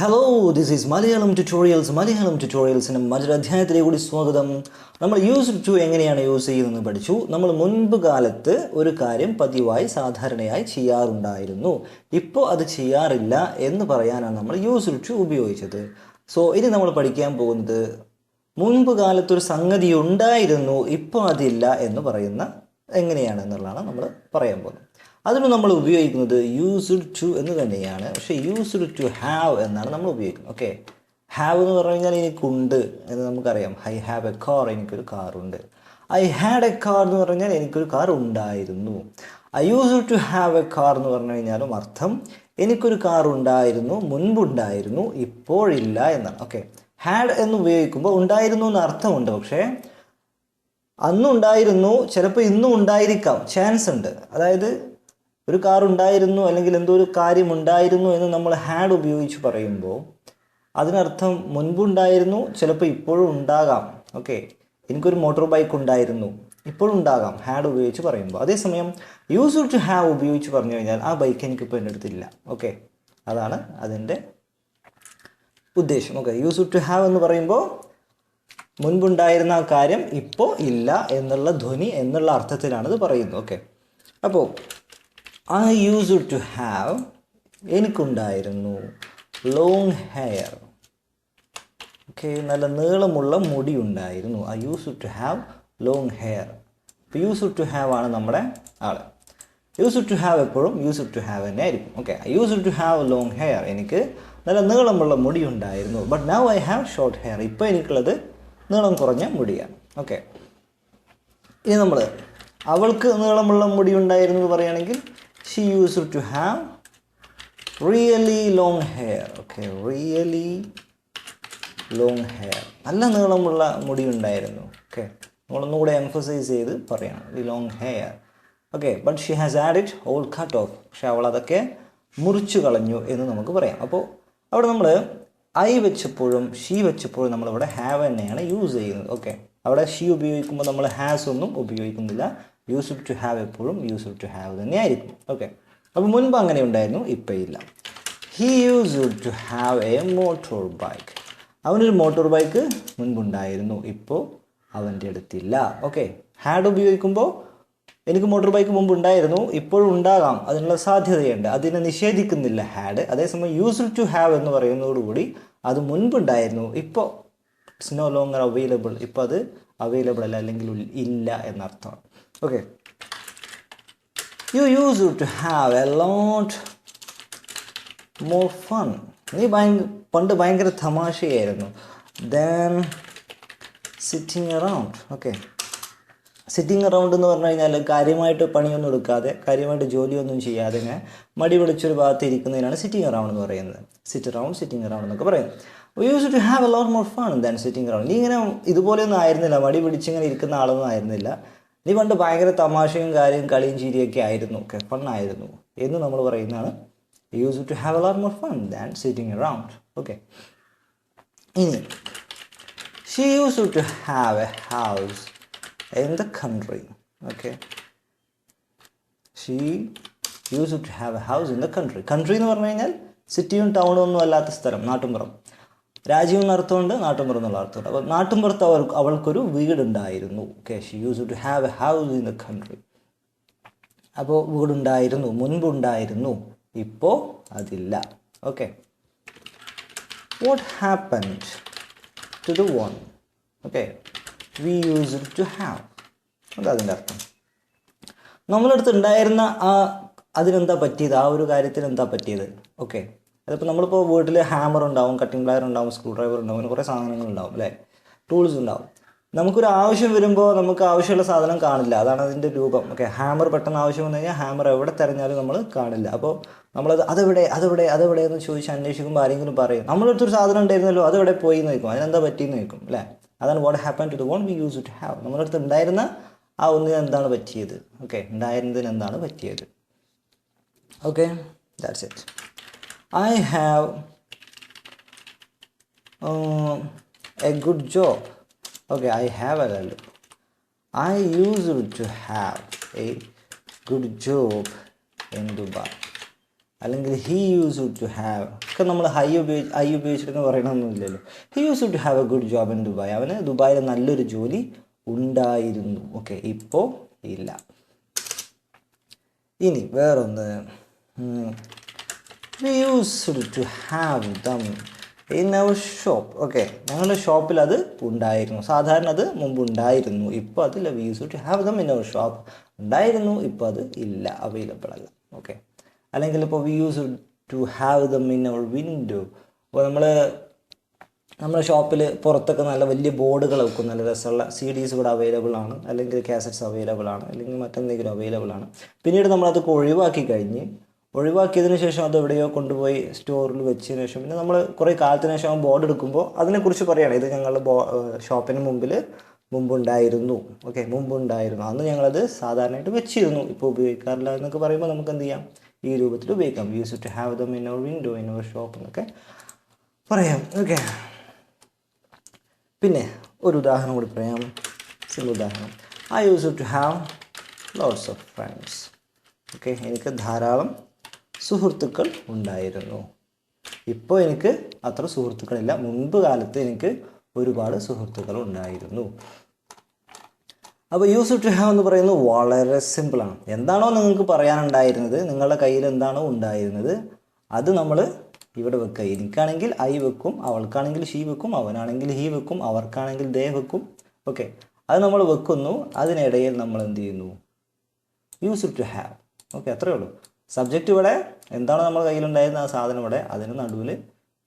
Hello this is Malayalam tutorials Malayalam ട്യൂട്ടോറിയൽസിന്റെ മറ്റൊരു അധ്യായത്തിലേക്ക് കൂടി സ്വാഗതം. നമ്മൾ യൂസ് ടു എങ്ങനെയാണ് യൂസ് ചെയ്യുന്നതെന്ന് പഠിച്ചു. നമ്മൾ മുൻപ് കാലത്ത് ഒരു കാര്യം പതിവായി സാധാരണയായി ചെയ്യാറുണ്ടായിരുന്നു. ഇപ്പോൾ അത് ചെയ്യാറില്ല എന്ന് പറയാനാണ് നമ്മൾ യൂസ് ടു ഉപയോഗിച്ചത്. സോ ഇനി നമ്മൾ പഠിക്കാൻ പോകുന്നത് മുൻപ് കാലത്തൊരു സംഗതി ഉണ്ടായിരുന്നു ഇപ്പോൾ അതില്ല എന്ന് പറയുന്ന എങ്ങനെയാണ് എന്നുള്ളതാണ് നമ്മൾ പറയാൻ പോകുന്നത്. അതിന് നമ്മൾ ഉപയോഗിക്കുന്നത് യൂസ്ഡ് ടു എന്ന് തന്നെയാണ്. പക്ഷേ യൂസ്ഡ് ടു ഹാവ് എന്നാണ് നമ്മൾ ഉപയോഗിക്കുന്നത്. ഓക്കെ ഹാവ് എന്ന് പറഞ്ഞു കഴിഞ്ഞാൽ എനിക്കുണ്ട് എന്ന് നമുക്കറിയാം. ഐ ഹാവ് എ കാർ എനിക്കൊരു ഉണ്ട് ഐ ഹാഡ് എ കാർ എന്ന് പറഞ്ഞാൽ എനിക്കൊരു കാർ ഉണ്ടായിരുന്നു. I use to have a car എന്ന് പറഞ്ഞു കഴിഞ്ഞാലും അർത്ഥം എനിക്കൊരു കാർ ഉണ്ടായിരുന്നു മുൻപുണ്ടായിരുന്നു ഇപ്പോഴില്ല എന്നാണ്. ഓക്കെ ഹാഡ് എന്ന് ഉപയോഗിക്കുമ്പോൾ ഉണ്ടായിരുന്നു എന്ന് അർത്ഥമുണ്ട്. പക്ഷേ അന്നുണ്ടായിരുന്നു ചിലപ്പോൾ ഇന്നും ഉണ്ടായിരിക്കാം. ചാൻസ് ഉണ്ട്. അതായത് ഒരു കാർ ഉണ്ടായിരുന്നു അല്ലെങ്കിൽ എന്തോ ഒരു കാര്യം ഉണ്ടായിരുന്നു എന്ന് നമ്മൾ ഹാഡ് ഉപയോഗിച്ച് പറയുമ്പോൾ അതിനർത്ഥം മുൻപുണ്ടായിരുന്നു ചിലപ്പോൾ ഇപ്പോഴും ഉണ്ടാകാം. ഓക്കെ എനിക്കൊരു മോട്ടോർ ബൈക്ക് ഉണ്ടായിരുന്നു ഇപ്പോഴും ഉണ്ടാകാം ഹാഡ് ഉപയോഗിച്ച് പറയുമ്പോൾ. അതേസമയം യൂസ് ടു ഹാവ് ഉപയോഗിച്ച് പറഞ്ഞു കഴിഞ്ഞാൽ ആ ബൈക്ക് എനിക്കിപ്പോൾ എന്റെ അടുത്തില്ല ഓക്കെ അതാണ് അതിന്റെ ഉദ്ദേശം. ഓക്കെ യൂസ് ടു ഹാവ് എന്ന് പറയുമ്പോൾ മുൻപുണ്ടായിരുന്ന ആ കാര്യം ഇപ്പോൾ ഇല്ല എന്നുള്ള ധ്വനി എന്നുള്ള അർത്ഥത്തിലാണ് ഇത് പറയുന്നത്. ഓക്കെ അപ്പോൾ ഐ യൂസ് ടു ഹാവ് എനിക്കുണ്ടായിരുന്നു ലോങ് ഹെയർ ഓക്കെ നല്ല നീളമുള്ള മുടി ഉണ്ടായിരുന്നു I use to have long hair use to have ആണ് നമ്മുടെ ആൾ യൂസ് ടു ഹാവ് എപ്പോഴും യൂസ് ടു ഹാവ് തന്നെ ആയിരിക്കും okay I use to have long hair എനിക്ക് നല്ല നീളമുള്ള മുടി ഉണ്ടായിരുന്നു but now I have short hair ഇപ്പോൾ എനിക്കുള്ളത് നീളം കുറഞ്ഞ മുടിയാണ്. ഓക്കെ ഇനി നമ്മൾ അവൾക്ക് നീളമുള്ള മുടി ഉണ്ടായിരുന്നു എന്ന് പറയുകയാണെങ്കിൽ she used to have really long hair. Okay, really long hair. നല്ല നീളമുള്ള മുടി ഉണ്ടായിരുന്നു ഓക്കെ നമ്മളൊന്നുകൂടെ എംഫസൈസ് ചെയ്ത് പറയണം long hair okay but she has had it all cut off പക്ഷെ അവൾ അതൊക്കെ മുറിച്ചു കളഞ്ഞു എന്ന് നമുക്ക് പറയാം. അപ്പോൾ അവിടെ നമ്മൾ ഐ വെച്ചപ്പോഴും ഷീ വെച്ചപ്പോഴും നമ്മളിവിടെ ഹാവ് തന്നെയാണ് യൂസ് ചെയ്യുന്നത് ഓക്കെ അവിടെ ഷീ ഉപയോഗിക്കുമ്പോൾ നമ്മൾ ഹാസ് ഒന്നും ഉപയോഗിക്കുന്നില്ല. യൂസ് ടു ഹാവ് എപ്പോഴും യൂസ്ഫുൾ ടു ഹാവ് തന്നെയായിരിക്കും. ഓക്കെ അപ്പോൾ മുൻപ് അങ്ങനെ ഉണ്ടായിരുന്നു ഇപ്പം ഇല്ല. He use to have a motorbike അവനൊരു മോട്ടോർ ബൈക്ക് മുൻപുണ്ടായിരുന്നു ഇപ്പോൾ അവന്റെ അടുത്തില്ല. ഓക്കെ ഹാഡ് ഉപയോഗിക്കുമ്പോൾ എനിക്ക് മോട്ടോർ ബൈക്ക് മുമ്പ് ഉണ്ടായിരുന്നു ഇപ്പോഴും ഉണ്ടാകാം അതിനുള്ള സാധ്യതയുണ്ട്. അതിനെ നിഷേധിക്കുന്നില്ല ഹാഡ് അതേസമയം യൂസ് ടു ഹാവ് എന്ന് പറയുന്നതോടുകൂടി അത് മുൻപുണ്ടായിരുന്നു ഇപ്പോൾ ഇറ്റ്സ് നോ ലോങ്ങർ അവൈലബിൾ ഇപ്പോൾ അത് അവൈലബിൾ അല്ല അല്ലെങ്കിൽ ഇല്ല എന്നർത്ഥമാണ് okay you used to have a lot more fun. നീ ഭയങ്കര പണ്ട് ഭയങ്കര തമാശയായിരുന്നു. Then sitting around okay sitting around എന്ന് പറഞ്ഞു കഴിഞ്ഞാൽ കാര്യമായിട്ട് പണിയൊന്നും എടുക്കാതെ കാര്യമായിട്ട് ജോലിയൊന്നും ചെയ്യാതെ ഇങ്ങനെ മടി പിടിച്ചൊരു ഭാഗത്ത് ഇരിക്കുന്നതിനാണ് സിറ്റിംഗ് അറൗണ്ട് എന്ന് പറയുന്നത്. സിറ്റ് അറൗണ്ട് സിറ്റിംഗ് അറൗണ്ട് എന്നൊക്കെ പറയുന്നത്. Use to have a lot more fun than sitting around നീ ഇങ്ങനെ ഇതുപോലെയൊന്നും ആയിരുന്നില്ല. മടി പിടിച്ചിങ്ങനെ ഇരിക്കുന്ന ആളൊന്നും ആയിരുന്നില്ല. നീ പണ്ട് ഭയങ്കര തമാശയും കാര്യം കളിയും ചിരിയൊക്കെ ആയിരുന്നു. ഒക്കെ ഫണ്ണായിരുന്നു എന്ന് നമ്മൾ പറയുന്നതാണ്. Use to have a lot more fun than sitting around okay ഇനി she use to have a house in the country okay she use to have a house in the country country എന്ന് പറഞ്ഞു കഴിഞ്ഞാൽ സിറ്റിയും ടൗണും ഒന്നും അല്ലാത്ത സ്ഥലം നാട്ടുമ്പുറം. രാജ്യം എന്നർത്ഥമുണ്ട് നാട്ടുമ്പുറം എന്നുള്ള അർത്ഥമുണ്ട് അപ്പോൾ നാട്ടുമ്പുറത്ത് അവർ അവൾക്കൊരു വീടുണ്ടായിരുന്നു. Okay she use to have a house in the country അപ്പോൾ വീടുണ്ടായിരുന്നു മുൻപുണ്ടായിരുന്നു. ഇപ്പോൾ അതില്ല. Okay what happened to the one okay we use to have എന്താ അതിന്റെ അർത്ഥം. നമ്മളടുത്ത് ഉണ്ടായിരുന്ന ആ അതിനെന്താ പറ്റിയത്? ആ ഒരു കാര്യത്തിന് എന്താ പറ്റിയത്? ഓക്കെ അതിപ്പോൾ നമ്മളിപ്പോൾ വീട്ടിൽ ഹാമർ ഉണ്ടാവും കട്ടിംഗ് പ്ലയർ ഉണ്ടാവും സ്ക്രൂ ഡ്രൈവർ ഉണ്ടാവും അങ്ങനെ കുറേ സാധനങ്ങൾ ഉണ്ടാവും അല്ലേ? ടൂൾസ് ഉണ്ടാവും. നമുക്കൊരു ആവശ്യം വരുമ്പോൾ നമുക്ക് ആവശ്യമുള്ള സാധനം കാണില്ല. അതാണ് അതിന്റെ രൂപം. ഓക്കെ ഹാമർ പെട്ടെന്ന് ആവശ്യം വന്നു കഴിഞ്ഞാൽ ഹാമർ എവിടെ തിരഞ്ഞാലും നമ്മൾ കാണില്ല. അപ്പോൾ നമ്മളത് അതെവിടെ അതെവിടെ അതെവിടെ എന്ന് ചോദിച്ച് അന്വേഷിക്കുമ്പോൾ ആരെങ്കിലും പറയും നമ്മളടുത്തൊരു സാധനം ഉണ്ടായിരുന്നല്ലോ അതെവിടെ പോയി എന്ന് ചോദിക്കും. അതിനെന്താ പറ്റിയെന്ന് ചോദിക്കും. അല്ലേ? അതാണ് what happen to the one we use it have നമ്മുടെ അടുത്ത് ഉണ്ടായിരുന്ന ആ ഒന്നിന് എന്താണ് പറ്റിയത്? ഓക്കെ ഉണ്ടായിരുന്നതിന് എന്താണ് പറ്റിയത്? Okay that's it I a good job. Okay, I have a അല്ലല്ലോ I used to have a good job in Dubai. അല്ലെങ്കിൽ ഹി യൂസ് ടു ഹാവ് ഒക്കെ നമ്മൾ ഹൈ ഉപയോഗിച്ച് ഐ ഉപയോഗിച്ചിട്ടെന്ന് പറയണമെന്നില്ലല്ലോ he use to have a good job in Dubai അവന് ദുബായിൽ നല്ലൊരു ജോലി ഉണ്ടായിരുന്നു. ഓക്കെ ഇപ്പോൾ ഇല്ല. ഇനി വേറൊന്ന് used to have them in our shop okay ഞങ്ങളുടെ ഷോപ്പിൽ അത് ഉണ്ടായിരുന്നു. സാധാരണ അത് മുമ്പ് ഉണ്ടായിരുന്നു ഇപ്പോൾ അതില്ല love use to have them in our shop ഉണ്ടായിരുന്നു. ഇപ്പോൾ അത് ഇല്ല. അവൈലബിൾ അല്ല. ഓക്കെ അല്ലെങ്കിൽ ഇപ്പോൾ we use to have them in our window അപ്പോൾ നമ്മൾ നമ്മുടെ ഷോപ്പിൽ പുറത്തൊക്കെ നല്ല വലിയ ബോർഡുകൾ വെക്കും. നല്ല രസമുള്ള സി ഡീസ് ഇവിടെ അവൈലബിൾ ആണ്. അല്ലെങ്കിൽ കാസറ്റ്സ് അവൈലബിൾ ആണ്. അല്ലെങ്കിൽ മറ്റെന്തെങ്കിലും അവൈലബിൾ ആണ്. പിന്നീട് നമ്മളതൊക്കെ ഒഴിവാക്കി കഴിഞ്ഞ് ഒഴിവാക്കിയതിന് ശേഷം അത് എവിടെയോ കൊണ്ടുപോയി സ്റ്റോറിൽ വെച്ചതിന് ശേഷം പിന്നെ നമ്മൾ കുറേ കാലത്തിന് ശേഷം ബോർഡ് എടുക്കുമ്പോൾ അതിനെക്കുറിച്ച് പറയുകയാണ് ഇത് ഞങ്ങൾ ബോ ഷോപ്പിന് മുമ്പിൽ മുമ്പുണ്ടായിരുന്നു. ഓക്കെ മുമ്പുണ്ടായിരുന്നു. അന്ന് ഞങ്ങളത് സാധാരണയായിട്ട് വെച്ചിരുന്നു. ഇപ്പോൾ ഉപയോഗിക്കാറില്ല എന്നൊക്കെ പറയുമ്പോൾ നമുക്ക് എന്ത് ചെയ്യാം? ഈ രൂപത്തിൽ ഉപയോഗിക്കാം. Use to have them in our window in our shop എന്നൊക്കെ പറയാം. ഓക്കെ പിന്നെ ഒരു ഉദാഹരണം കൂടി പറയാം. സിമ്പിൾ ഉദാഹരണം. I use to have lots of friends okay എനിക്ക് ധാരാളം സുഹൃത്തുക്കൾ ഉണ്ടായിരുന്നു. ഇപ്പോൾ എനിക്ക് അത്ര സുഹൃത്തുക്കളില്ല. മുൻപ് കാലത്ത് എനിക്ക് ഒരുപാട് സുഹൃത്തുക്കൾ ഉണ്ടായിരുന്നു. അപ്പോൾ യൂസ് ടു ഹാവ് എന്ന് പറയുന്നത് വളരെ സിമ്പിളാണ് എന്താണോ നിങ്ങൾക്ക് പറയാനുണ്ടായിരുന്നത് നിങ്ങളുടെ കയ്യിൽ എന്താണോ ഉണ്ടായിരുന്നത് അത് നമ്മൾ ഇവിടെ വെക്കുക. എനിക്കാണെങ്കിൽ ഐ വെക്കും അവൾക്കാണെങ്കിൽ ഷീ വെക്കും അവനാണെങ്കിൽ ഹീ വെക്കും അവർക്കാണെങ്കിൽ ദേ വെക്കും. ഓക്കെ. അത് നമ്മൾ വെക്കുന്നു. അതിനിടയിൽ നമ്മൾ എന്ത് ചെയ്യുന്നു? യൂസ് ടു ഹാവ് ഓക്കെ അത്രയേ ഉള്ളൂ. സബ്ജക്റ്റ് ഇവിടെ എന്താണ് നമ്മുടെ കയ്യിലുണ്ടായിരുന്ന ആ സാധനം ഇവിടെ? അതിന് നടുവിൽ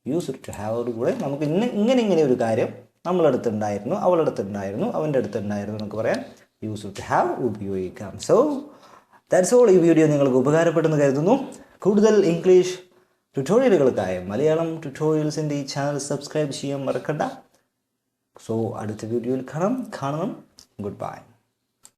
യൂസ് ടു ഹാവോട് കൂടെ നമുക്ക് ഇന്ന് ഇങ്ങനെ ഇങ്ങനെ ഒരു കാര്യം നമ്മളടുത്തുണ്ടായിരുന്നു അവളടുത്തുണ്ടായിരുന്നു അവന്റെ അടുത്തുണ്ടായിരുന്നു എന്നൊക്കെ പറയാം യൂസ് ടു ഹാവ് ഉപയോഗിക്കാം. സോ ദാറ്റ്സ് ഓൾ ഈ വീഡിയോ നിങ്ങൾക്ക് ഉപകാരപ്പെട്ടെന്ന് കരുതുന്നു. കൂടുതൽ ഇംഗ്ലീഷ് ട്യൂട്ടോറിയലുകൾക്കായി മലയാളം ട്യൂട്ടോറിയൽസിന്റെ ഈ ചാനൽ സബ്സ്ക്രൈബ് ചെയ്യാൻ മറക്കണ്ട. സോ അടുത്ത വീഡിയോയിൽ കാണാം. കാണണം. Good bye